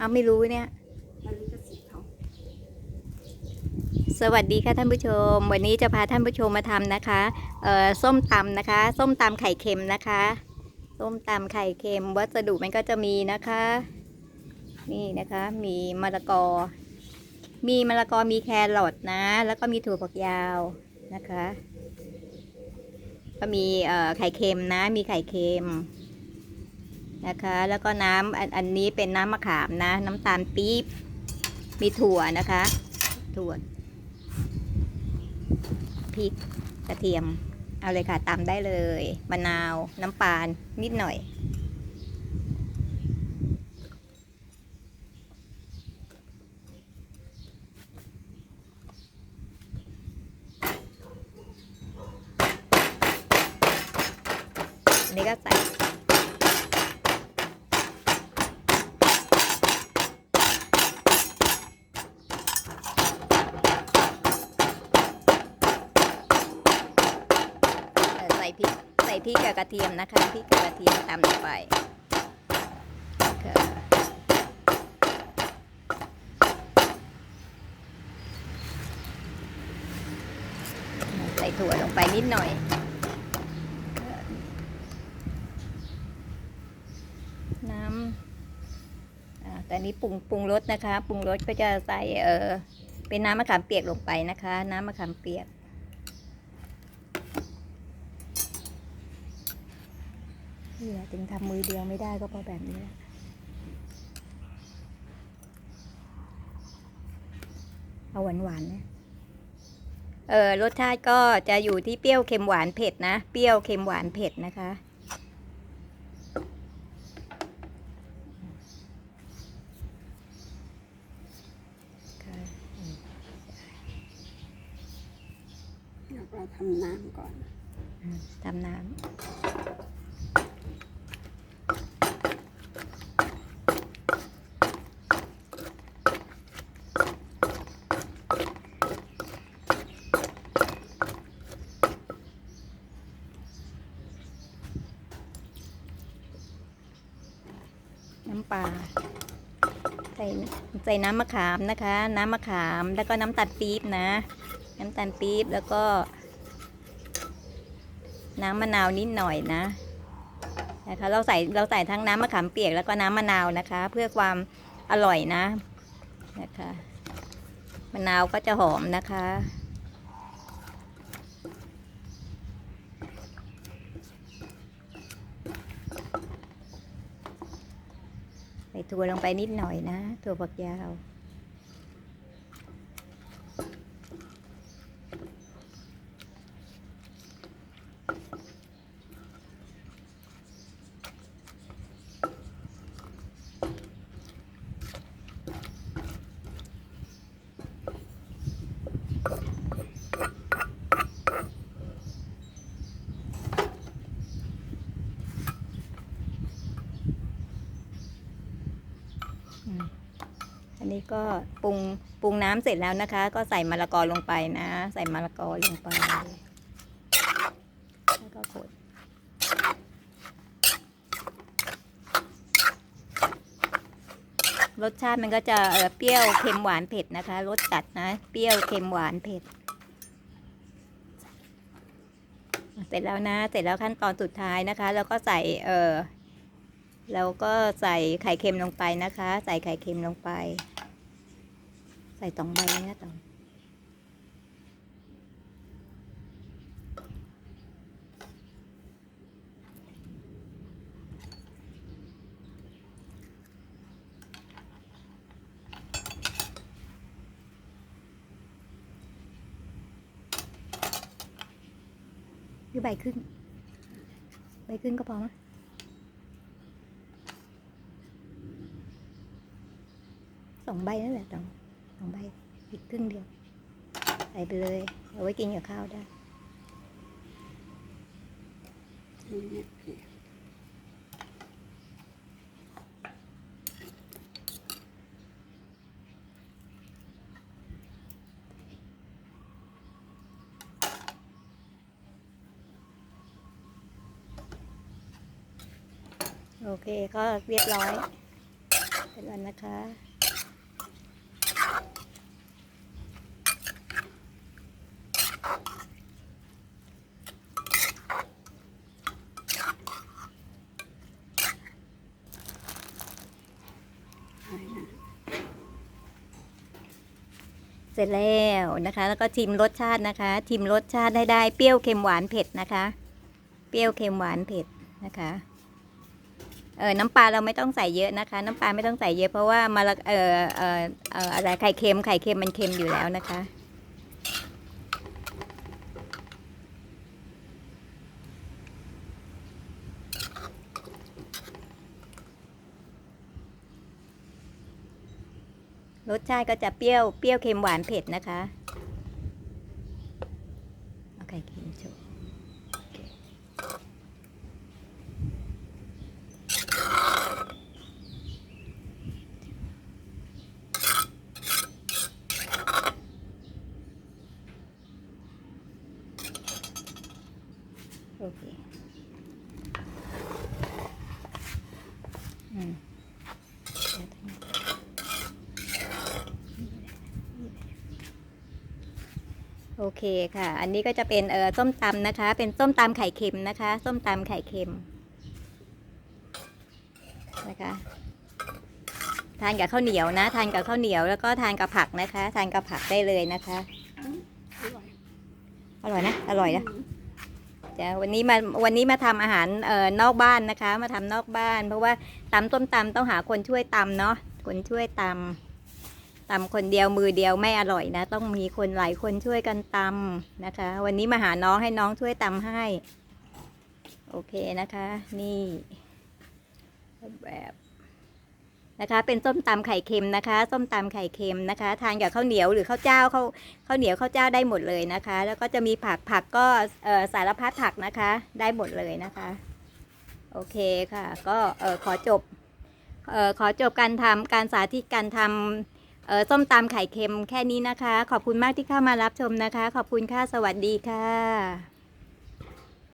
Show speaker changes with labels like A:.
A: เอาไม่รู้เนี่ย
B: มันลิขสิทธิ์เขา
A: สวัสดีค่ะท่านผู้ชม วันนี้จะพาท่านผู้ชมมาทำนะคะเอ่อส้มตำนะคะ ส้มตำไข่เค็มนะคะ ส้มตำไข่เค็ม วัสดุมันก็จะมีนะคะ นี่นะคะ มีมะละกอ มีมะละกอมีแครอทนะ แล้วก็มีถั่วฝักยาวนะคะ ก็มีเอ่อไข่เค็มนะ มีไข่เค็ม นะคะ แล้วก็น้ำอันอันนี้เป็นน้ำมะขามนะ น้ำตาลปี๊บ มีถั่วนะคะ ถั่ว พริก กระเทียม เอาเลยค่ะตามได้เลย มะนาว น้ำปลานิดหน่อยนนี้ก็ใส่ เอ่อใส่พริกใส่พริกกับกระเทียมนะคะพริกกับกระเทียมตามลงไปใส่ถั่วลงไปนิดหน่อยน้ำอ่าแต่อันนี้ปรุงปรุงรสนะคะ ปรุงรสก็จะใส่เออเป็นน้ำมะขามเปียกลงไปนะคะ น้ำมะขามเปียก นี่แหละถึงทำมือเดียวไม่ได้ก็เพราะแบบนี้แหละเอาหวานหวานๆนะเออรสชาติก็จะอยู่ที่เปรี้ยวเค็มหวานเผ็ดนะ เปรี้ยวเค็มหวานเผ็ดนะคะค่ะ
B: เดี๋ยวเราทำน้ำก่อน
A: อืมตามน้ำน้ำ ปลาใส่ใส่น้ำมะขามนะคะ น้ำมะขามแล้วก็น้ำตาลปี๊บนะ น้ำตาลปี๊บแล้วก็ น้ำมะนาวนิดหน่อยนะนะคะเราใส่เราใส่ทั้งน้ำมะขามเปียกแล้วก็น้ำมะนาวนะคะ เพื่อความอร่อยนะนะคะมะนาวก็จะหอมนะคะ ใส่ถั่วลงไปนิดหน่อยนะ ถั่วฝักยาว อันนี้ก็ปรุงปรุงน้ำเสร็จแล้วนะคะ ก็ใส่มะละกอลงไปนะ ใส่มะละกอลงไป แล้วก็กดรสชาติมันก็จะเเปรี้ยวเค็มหวานเผ็ดนะคะรสจัดนะ เปรี้ยวเค็มหวานเผ็ด เสร็จแล้วนะ เสร็จแล้วขั้นตอนสุดท้ายนะคะ แล้วก็ใส่เออ แล้วก็ใส่ไข่เค็มลงไปนะคะ ใส่ไข่เค็มลงไป ใส่สองใบนะตองหรือใบครึ่ง ใบครึ่งก็พอมั้ย องใบนั่นแหละตองสองใบอีกครึ่งเดียว ใส่ไปเลย เอาไว้กินกับข้าวได้
B: เนี่ย
A: โอเค ก็เรียบร้อย เป็นวันนะคะ
B: อะไรนะ
A: เส ร็จแล้วนะคะ แล้วก็ชิมรสชาตินะคะชิมรสชาติได้ได้เปรี้ยวเค็มหวานเผ็ดนะคะ เปรี้ยวเค็มหวานเผ็ดนะคะเออน้ำปลาเราไม่ต้องใส่เยอะนะคะ น้ำปลาไม่ต้องใส่เยอะเพราะว่ามาละเออเออเอออะไรไข่เค็มไข่เค็มมันเค็มอยู่แล้วนะคะ รสชาติก็จะเปรี้ยวเปรี้ยวเค็มหวานเผ็ดนะคะเอาไข่เค็มโชว์โอเคโอเคอืมเดี๋ยวทำ โอเคค่ะ อันนี้ก็จะเป็นเอ่อส้มตำนะคะ เป็นส้มตำไข่เค็มนะคะ ส้มตำไข่เค็มนะคะทานกับข้าวเหนียวนะ ทานกับข้าวเหนียวแล้วก็ทานกับผักนะคะ ทานกับผักได้เลยนะคะ
B: อร่อย
A: นะอร่อยนะจะวันนี้มาวันนี้มาทำอาหารเอ่อนอกบ้านนะคะ มาทำนอกบ้าน เพราะว่าตำส้มตำต้องหาคนช่วยตำเนาะคนช่วยตำ ตำคนเดียวมือเดียวไม่อร่อยนะ ต้องมีคนหลายคนช่วยกันตำนะคะ วันนี้มาหาน้องให้น้องช่วยตำให้ โอเคนะคะ นี่แบบนะคะ เป็นส้มตำไข่เค็มนะคะ ส้มตำไข่เค็มนะคะ ทานกับข้าวเหนียวหรือข้าวเจ้าข้าวข้าวเหนียวข้าวเจ้าได้หมดเลยนะคะ แล้วก็จะมีผักผักก็สารพัดผักนะคะ ได้หมดเลยนะคะ โอเคค่ะ ก็ขอจบออขอจบการทำการสาธิตการทำ เออส้มตำไข่เค็มแค่นี้นะคะ ขอบคุณมากที่เข้ามารับชมนะคะ ขอบคุณค่ะ สวัสดีค่ะ